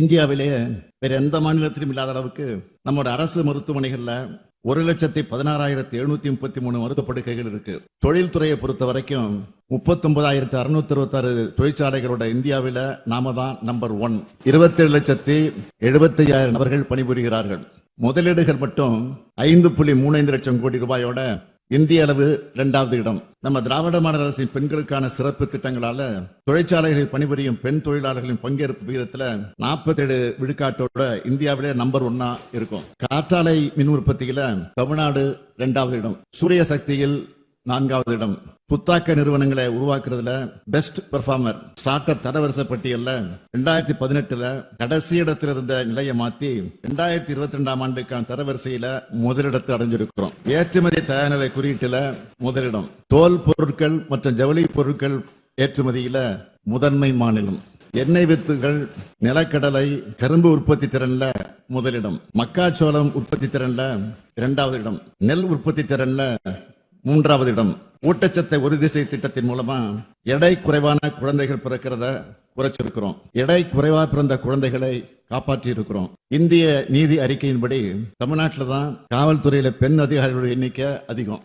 இந்தியாவிலேயே வேற எந்த மாநிலத்திலும் இல்லாத அளவுக்கு நம்மளோட அரசு மருத்துவமனைகள்ல ஒரு லட்சத்தி பதினாறாயிரத்தி எழுநூத்தி முப்பத்தி மூணு மருத்துவ படுக்கைகள் இருக்கு. தொழில்துறையை பொறுத்த வரைக்கும் முப்பத்தி ஒன்பதாயிரத்தி அறுநூத்தி அறுபத்தாறு தொழிற்சாலைகளோட இந்தியாவில நாம தான் நம்பர் ஒன் இருபத்தேழு லட்சத்தி எழுபத்தி ஐயாயிரம் நபர்கள் பணிபுரிகிறார்கள். முதலீடுகள் மட்டும் ஐந்து புள்ளி மூணு ஐந்து லட்சம் கோடி ரூபாயோட இந்திய அளவு இரண்டாவது இடம். நம்ம திராவிட மாடல் அரசின் பெண்களுக்கான சிறப்பு திட்டங்களால தொழிற்சாலைகளில் பணிபுரியும் பெண் தொழிலாளர்களின் பங்கேற்பு விகிதத்துல 47 விழுக்காட்டோட இந்தியாவிலே நம்பர் ஒன்னா இருக்கும். காற்றாலை மின் உற்பத்தியில தமிழ்நாடு இரண்டாவது இடம். சூரிய சக்தியில் நான்காவது இடம். புத்தாக்க நிறுவனங்களை உருவாக்குறதுல பெஸ்ட் பெர்ஃபார்மர் ஸ்டார்ட் அப் தரவரிசை பட்டியல்ல ரெண்டாயிரத்தி பதினெட்டுல கடைசி இடத்துல இருந்த நிலையை மாத்தி ரெண்டாயிரத்தி இருபத்தி ரெண்டாம் ஆண்டுக்கான தரவரிசையில முதலிடத்தை அடைஞ்சிருக்கிறோம். ஏற்றுமதி தயார்நிலை குறியீட்டுல முதலிடம். தோல் பொருட்கள் மற்றும் ஜவுளி பொருட்கள் ஏற்றுமதியில முதன்மை மாநிலம். எண்ணெய் வித்துகள் நிலக்கடலை கரும்பு உற்பத்தி திறன்ல முதலிடம். மக்காச்சோளம் உற்பத்தி திறன்ல இரண்டாவது இடம். நெல் உற்பத்தி திறன்ல மூன்றாவது இடம். ஊட்டச்சத்தை உறுதி செய் திட்டத்தின் மூலமா எடை குறைவான குழந்தைகள் பிறக்கிறத குறைச்சிருக்கிறோம். எடை குறைவா பிறந்த குழந்தைகளை காப்பாற்றி இருக்கிறோம் இந்திய நீதி அறிக்கையின்படி தமிழ்நாட்டில் தான் காவல்துறையில பெண் அதிகாரிகளுடைய எண்ணிக்கை அதிகம்.